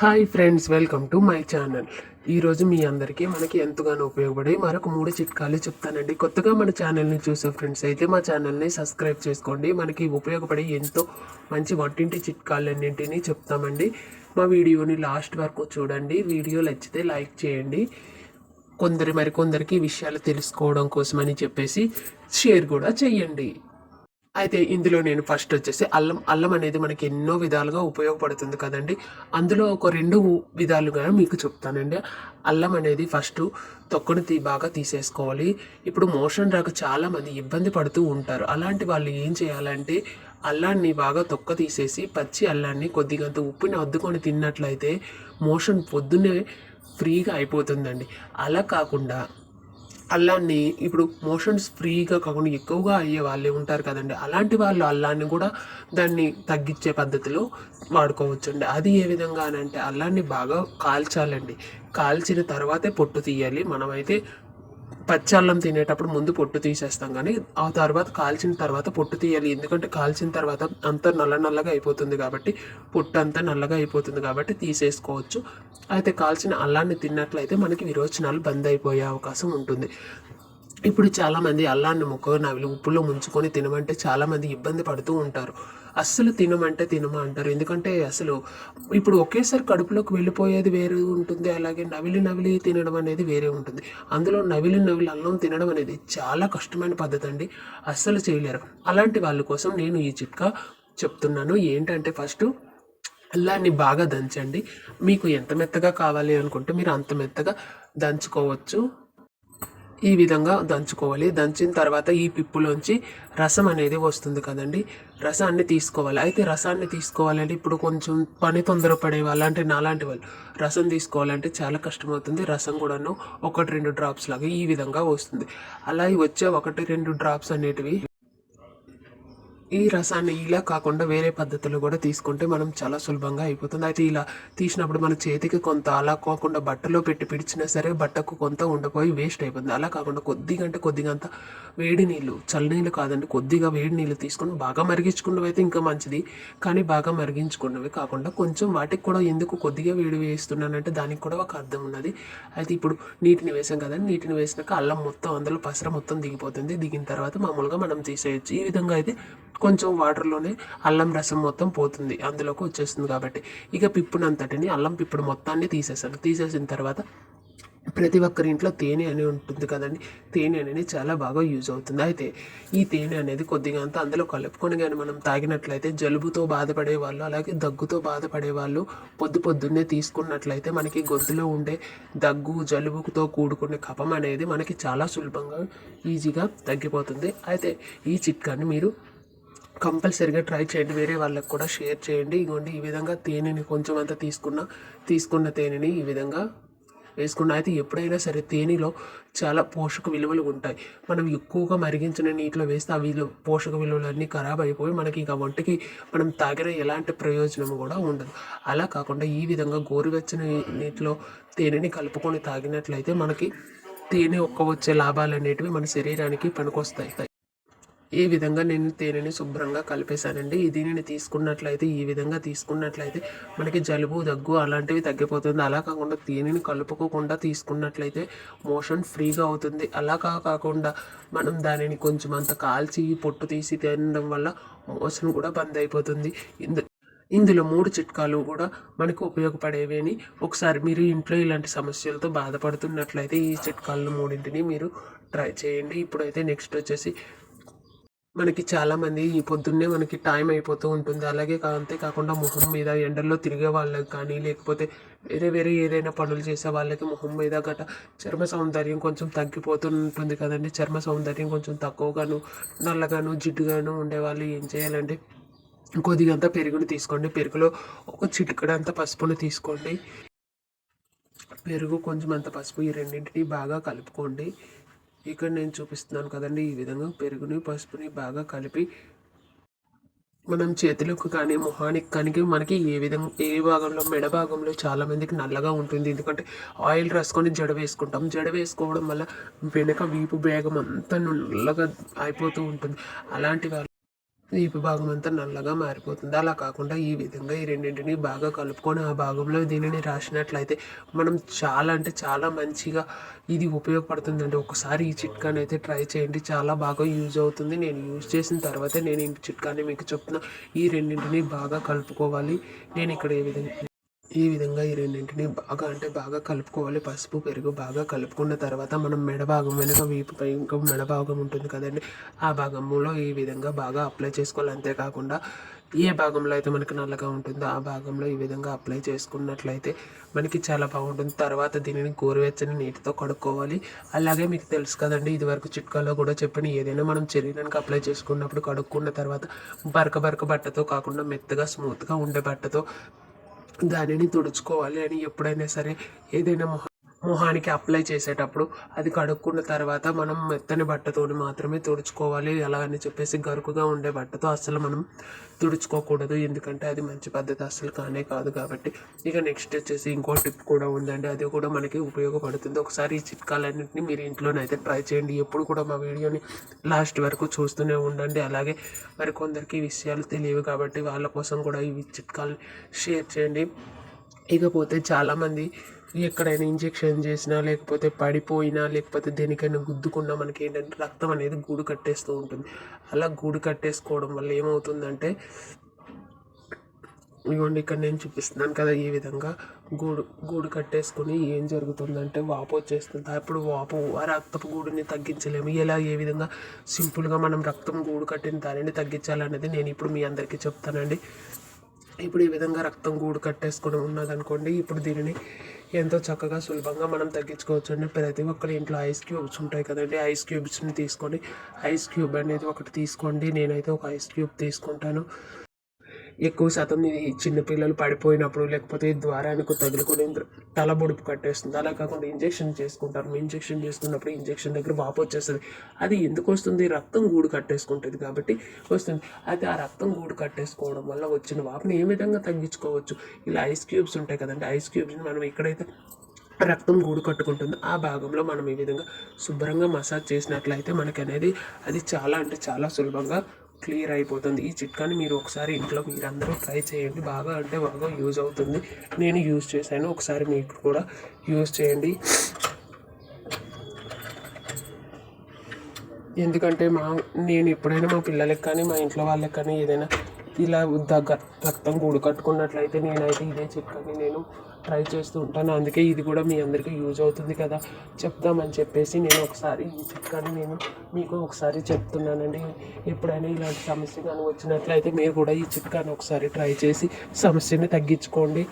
Hi friends welcome to my channel. ఈరోజు మీ అందరికీ మనకి ఎంతగానో ఉపయోగపడే మరొక మూడు చిట్కాలు చెప్తానండి. కొత్తగా మన ఛానల్ని చూసే ఫ్రెండ్స్ అయితే మా ఛానల్ని సబ్స్క్రైబ్ చేసుకోండి. మనకి ఉపయోగపడే ఎంతో మంచి వంటింటి చిట్కాలన్నింటినీ చెప్తామండి. మా వీడియోని లాస్ట్ వరకు చూడండి. వీడియో నచ్చితే లైక్ చేయండి. కొందరి మరికొందరికి విషయాలు తెలుసుకోవడం కోసమని చెప్పేసి షేర్ కూడా చేయండి. అయితే ఇందులో నేను ఫస్ట్ వచ్చేసి అల్లం. అల్లం అనేది మనకి ఎన్నో విధాలుగా ఉపయోగపడుతుంది కదండి. అందులో ఒక రెండు విధాలుగా మీకు చెప్తానండి. అల్లం అనేది ఫస్ట్ తొక్కను తీ బాగా తీసేసుకోవాలి. ఇప్పుడు మోషన్ రాక చాలామంది ఇబ్బంది పడుతూ ఉంటారు. అలాంటి వాళ్ళు ఏం చేయాలంటే అల్లాన్ని బాగా తొక్క తీసేసి పచ్చి అల్లాన్ని కొద్దిగంత ఉప్పుని అద్దుకొని తిన్నట్లయితే మోషన్ పొద్దున్నే ఫ్రీగా అయిపోతుందండి. అలా కాకుండా అల్లాన్ని ఇప్పుడు మోషన్స్ ఫ్రీగా కాకుండా ఎక్కువగా అయ్యే వాళ్ళే ఉంటారు కదండి. అలాంటి వాళ్ళు అల్లాన్ని కూడా దాన్ని తగ్గించే పద్ధతిలో వాడుకోవచ్చండి. అది ఏ విధంగా అని అంటే అల్లాన్ని బాగా కాల్చాలండి. కాల్చిన తర్వాతే పొట్టు తీయాలి. మనమైతే పచ్చి అల్లం తినేటప్పుడు ముందు పొట్టు తీసేస్తాం కానీ ఆ తర్వాత కాల్చిన తర్వాత పొట్టు తీయాలి. ఎందుకంటే కాల్చిన తర్వాత అంతా నల్ల నల్లగా అయిపోతుంది కాబట్టి పొట్టు అంతా నల్లగా అయిపోతుంది కాబట్టి తీసేసుకోవచ్చు. అయితే కాల్చిన అల్లాన్ని తిన్నట్లయితే మనకి విరోచనాలు బంద్ అయిపోయే అవకాశం ఉంటుంది. ఇప్పుడు చాలామంది అల్లాన్ని ముక్కగా నవిలి ఉప్పులో ముంచుకొని తినమంటే చాలామంది ఇబ్బంది పడుతూ ఉంటారు. అస్సలు తినమంటే తినమా అంటారు. ఎందుకంటే అసలు ఇప్పుడు ఒకేసారి కడుపులోకి వెళ్ళిపోయేది వేరే ఉంటుంది. అలాగే నవిలి నవిలి తినడం అనేది వేరే ఉంటుంది. అందులో నవిలి నవిలి అల్లం తినడం అనేది చాలా కష్టమైన పద్ధతి అండి అస్సలు చేయలేరు. అలాంటి వాళ్ళ కోసం నేను ఈ చిట్కా చెప్తున్నాను. ఏంటంటే ఫస్ట్ అల్లాన్ని బాగా దంచండి. మీకు ఎంత మెత్తగా కావాలి అనుకుంటే మీరు అంత మెత్తగా దంచుకోవచ్చు. ఈ విధంగా దంచుకోవాలి. దంచిన తర్వాత ఈ పిప్పులోంచి రసం అనేది వస్తుంది కదండి. రసాన్ని తీసుకోవాలి. అయితే రసాన్ని తీసుకోవాలంటే ఇప్పుడు కొంచెం పని తొందరపడే వాళ్ళు అంటే నాలాంటి వాళ్ళు రసం తీసుకోవాలంటే చాలా కష్టమవుతుంది. రసం కూడాను ఒకటి రెండు డ్రాప్స్ లాగా ఈ విధంగా వస్తుంది. అలా వచ్చే ఒకటి రెండు డ్రాప్స్ అనేటివి ఈ రసాన్ని ఇలా కాకుండా వేరే పద్ధతిలో కూడా తీసుకుంటే మనం చాలా సులభంగా అయిపోతుంది. అయితే ఇలా తీసినప్పుడు మన చేతికి కొంత అలా కాకుండా బట్టలో పెట్టి పిడిచినా సరే బట్టకు కొంత ఉండిపోయి వేస్ట్ అయిపోతుంది. అలా కాకుండా కొద్దిగా అంటే కొద్దిగా అంత వేడి నీళ్ళు చల్లనీళ్ళు కాదండి కొద్దిగా వేడి నీళ్ళు తీసుకొని బాగా మరిగించుకున్నవి అయితే ఇంకా మంచిది. కానీ బాగా మరిగించుకున్నవి కాకుండా కొంచెం వాటికి కూడా ఎందుకు కొద్దిగా వేడి వేస్తున్నానంటే దానికి కూడా ఒక అర్థం ఉన్నది. అయితే ఇప్పుడు నీటిని వేసాం కదండి నీటిని వేసినాక అల్లం మొత్తం అందులో పసర మొత్తం దిగిపోతుంది. దిగిన తర్వాత మామూలుగా మనం తీసేయచ్చు. ఈ విధంగా అయితే కొంచెం వాటర్లోనే అల్లం రసం మొత్తం పోతుంది. అందులోకి వచ్చేస్తుంది కాబట్టి. ఇక పిప్పునంతటిని అల్లం పిప్పుడు మొత్తాన్ని తీసేసాను తీసేసిన తర్వాత ప్రతి ఒక్కరి ఇంట్లో తేనె అని ఉంటుంది కదండి. తేనె అనేది చాలా బాగా యూజ్ అవుతుంది. అయితే ఈ తేనె అనేది కొద్దిగా అంతా అందులో కలుపుకొని కానీ మనం తాగినట్లయితే జలుబుతో బాధపడే వాళ్ళు అలాగే దగ్గుతో బాధపడే వాళ్ళు పొద్దు పొద్దున్నే తీసుకున్నట్లయితే మనకి గొంతులో ఉండే దగ్గు జలుబుతో కూడుకునే కఫం అనేది మనకి చాలా సులభంగా ఈజీగా తగ్గిపోతుంది. అయితే ఈ చిట్కాని మీరు కంపల్సరీగా ట్రై చేయండి. వేరే వాళ్ళకి కూడా షేర్ చేయండి. ఇగోండి ఈ విధంగా తేనెని కొంచెం అంత తీసుకున్న తీసుకున్న తేనెని ఈ విధంగా వేసుకున్న అయితే ఎప్పుడైనా సరే తేనెలో చాలా పోషక విలువలు ఉంటాయి. మనం ఎక్కువగా మరిగించిన నీటిలో వేస్తే అవి పోషక పోషక విలువలన్నీ ఖరాబ్ అయిపోయి మనకి ఇంకా వంటకి మనం తాగిన ఎలాంటి ప్రయోజనం కూడా ఉండదు. అలా కాకుండా ఈ విధంగా గోరువెచ్చని నీటిలో తేనెని కలుపుకొని తాగినట్లయితే మనకి తేనె ఒక్క వచ్చే లాభాలు అనేటివి మన శరీరానికి పనికొస్తాయి. ఈ విధంగా నేను తేనెని శుభ్రంగా కలిపేశానండి. దీనిని తీసుకున్నట్లయితే ఈ విధంగా తీసుకున్నట్లయితే మనకి జలుబు దగ్గు అలాంటివి తగ్గిపోతుంది. అలా కాకుండా తేనెని కలుపుకోకుండా తీసుకున్నట్లయితే మోషన్ ఫ్రీగా అవుతుంది. అలా కా- కాకుండా మనం దానిని కొంచెం అంత కాల్చి పొట్టు తీసి తినడం వల్ల మోషన్ కూడా బంద్ అయిపోతుంది. ఇందు ఇందులో మూడు చిట్కాలు కూడా మనకు ఉపయోగపడేవేని. ఒకసారి మీరు ఇంట్లో ఇలాంటి సమస్యలతో బాధపడుతున్నట్లయితే ఈ చిట్కాలను మూడింటిని మీరు ట్రై చేయండి. ఇప్పుడైతే నెక్స్ట్ వచ్చేసి మనకి చాలామంది ఈ పొద్దున్నే మనకి టైం అయిపోతూ ఉంటుంది. అలాగే కా- అంతేకాకుండా మొహం మీద ఎండల్లో తిరిగే వాళ్ళకి కానీ లేకపోతే వేరే వేరే ఏదైనా పనులు చేసే వాళ్ళకి మొహం మీద గట చర్మ సౌందర్యం కొంచెం తగ్గిపోతూ ఉంటుంది కదండి. చర్మ సౌందర్యం కొంచెం తక్కువగాను నల్లగాను జిడ్డుగాను ఉండేవాళ్ళు ఏం చేయాలంటే కొద్దిగంత పెరుగును తీసుకోండి. పెరుగులో ఒక చిటికడంత పసుపును తీసుకోండి. పెరుగు కొంచెం అంత పసుపు ఈ రెండింటిని బాగా కలుపుకోండి. ఇక్కడ నేను చూపిస్తున్నాను కదండి. ఈ విధంగా పెరుగుని పసుపుని బాగా కలిపి మనం చేతులకు కానీ మొహానికి కానీ మనకి ఏ విధంగా ఏ భాగంలో మెడ భాగంలో చాలామందికి నల్లగా ఉంటుంది. ఎందుకంటే ఆయిల్ రాసుకొని జడ వేసుకుంటాం. జడ వేసుకోవడం వల్ల వెనక వీపు బేగం అంతా నల్లగా అయిపోతూ ఉంటుంది. అలాంటి వాళ్ళు వీపు భాగం అంతా నల్లగా మారిపోతుంది. అలా కాకుండా ఈ విధంగా ఈ రెండింటిని బాగా కలుపుకొని ఆ భాగంలో దీనిని రాసినట్లయితే మనం చాలా అంటే చాలా మంచిగా ఇది ఉపయోగపడుతుందండి. ఒకసారి ఈ చిట్కాని అయితే ట్రై చేయండి. చాలా బాగా యూజ్ అవుతుంది. నేను యూజ్ చేసిన తర్వాతే నేను ఈ చిట్కాని మీకు చెప్తున్నా. ఈ రెండింటిని బాగా కలుపుకోవాలి. నేను ఇక్కడ ఏ విధంగా ఈ విధంగా ఈ రెండింటిని బాగా అంటే బాగా కలుపుకోవాలి. పసుపు పెరుగు బాగా కలుపుకున్న తర్వాత మనం మెడ భాగం వెనుక వీపుపై ఇంకా మెడ భాగం ఉంటుంది కదండి. ఆ భాగంలో ఈ విధంగా బాగా అప్లై చేసుకోవాలి. అంతేకాకుండా ఏ భాగంలో అయితే మనకి నల్లగా ఉంటుందో ఆ భాగంలో ఈ విధంగా అప్లై చేసుకున్నట్లయితే మనకి చాలా బాగుంటుంది. తర్వాత దీనిని గోరువెచ్చని నీటితో కడుక్కోవాలి. అలాగే మీకు తెలుసు కదండి ఇదివరకు చిట్కాలో కూడా చెప్పిన ఏదైనా మనం శరీరానికి అప్లై చేసుకున్నప్పుడు కడుక్కున్న తర్వాత బరక బరక బట్టతో కాకుండా మెత్తగా స్మూత్గా ఉండే బట్టతో దానిని తుడుచుకోవాలి అని ఎప్పుడైనా సరే ఏదైనా మొహానికి అప్లై చేసేటప్పుడు అది కడుక్కున్న తర్వాత మనం మెత్తని బట్టతోని మాత్రమే తుడుచుకోవాలి. అలా అని చెప్పేసి గరుకుగా ఉండే బట్టతో అసలు మనం తుడుచుకోకూడదు. ఎందుకంటే అది మంచి పద్ధతి అసలు కానే కాదు కాబట్టి. ఇక నెక్స్ట్ వచ్చేసి ఇంకో టిప్ కూడా ఉందండి. అది కూడా మనకి ఉపయోగపడుతుంది. ఒకసారి ఈ చిట్కాలన్నింటినీ మీరు ఇంట్లోనైతే ట్రై చేయండి. ఎప్పుడు కూడా మా వీడియోని లాస్ట్ వరకు చూస్తూనే ఉండండి. అలాగే మరి కొందరికి విషయాలు తెలియవు కాబట్టి వాళ్ళ కోసం కూడా ఈ చిట్కాలు షేర్ చేయండి. ఇకపోతే చాలామంది ఎక్కడైనా ఇంజెక్షన్ చేసినా లేకపోతే పడిపోయినా లేకపోతే దేనికైనా గుద్దుకున్నా మనకి ఏంటంటే రక్తం అనేది గూడు కట్టేస్తూ ఉంటుంది. అలా గూడు కట్టేసుకోవడం వల్ల ఏమవుతుందంటే ఇదిగోండి ఇక్కడ నేను చూపిస్తున్నాను కదా ఈ విధంగా గూడు గూడు కట్టేసుకొని ఏం జరుగుతుందంటే వాపు వచ్చేస్తుంది. అప్పుడు వాపు ఆ రక్తపు గూడుని తగ్గించలేము. ఎలా ఏ విధంగా? సింపుల్గా మనం రక్తం గూడు కట్టిన దానిని తగ్గించాలనేది నేను ఇప్పుడు మీ అందరికీ చెప్తానండి. ఇప్పుడు ఈ విధంగా రక్తం గూడు కట్టేసుకొని ఉన్నదనుకోండి ఇప్పుడు దీనిని ఎంతో చక్కగా సులభంగా మనం తగ్గించుకోవచ్చు అండి ప్రతి ఒక్కరి ఇంట్లో ఐస్ క్యూబ్స్ ఉంటాయి కదండి ఐస్ క్యూబ్స్ని తీసుకొని ఐస్ క్యూబ్ అనేది ఒకటి తీసుకోండి. నేనైతే ఒక ఐస్ క్యూబ్ తీసుకుంటాను. ఎక్కువ శాతం ఇది చిన్నపిల్లలు పడిపోయినప్పుడు లేకపోతే ద్వారానికి తగులుకొని తల బొడుపు కట్టేస్తుంది. అలా కాకుండా ఇంజెక్షన్ చేసుకుంటారు. ఇంజెక్షన్ చేసుకున్నప్పుడు ఇంజెక్షన్ దగ్గర వాపు వచ్చేస్తుంది. అది ఎందుకు వస్తుంది? రక్తం గూడు కట్టేసుకుంటుంది కాబట్టి వస్తుంది. అయితే ఆ రక్తం గూడు కట్టేసుకోవడం వల్ల వచ్చిన వాపుని ఏ విధంగా తగ్గించుకోవచ్చు? ఇలా ఐస్ క్యూబ్స్ ఉంటాయి కదండి. ఐస్ క్యూబ్స్ని మనం ఎక్కడైతే రక్తం గూడు కట్టుకుంటుంది ఆ భాగంలో మనం ఈ విధంగా శుభ్రంగా మసాజ్ చేసినట్లయితే మనకి అనేది అది చాలా అంటే చాలా సులభంగా క్లియర్ అయిపోతుంది. ఈ చిట్కాని మీరు ఒకసారి ఇంట్లో మీరందరూ ట్రై చేయండి. బాగా అంటే బాగా యూజ్ అవుతుంది. నేను యూజ్ చేశాను. ఒకసారి మీకు కూడా యూజ్ చేయండి. ఎందుకంటే మా నేను ఎప్పుడైనా మా పిల్లలకి కానీ మా ఇంట్లో వాళ్ళకి కానీ ఏదైనా ఇలా దగ్గర రక్తం గూడు కట్టుకున్నట్లయితే నేనైతే ఇదే చిట్కాని నేను ట్రై చేస్తూ ఉంటాను. అందుకే ఇది కూడా మీ అందరికీ యూజ్ అవుతుంది కదా. చెప్దామని చెప్పేసి నేను ఒకసారి ఈ చిట్కాని నేను మీకు ఒకసారి చెప్తున్నానండి. ఎప్పుడైనా ఇలాంటి సమస్య కానీ వచ్చినట్లయితే మీరు కూడా ఈ చిట్కాని ఒకసారి ట్రై చేసి సమస్యని తగ్గించుకోండి.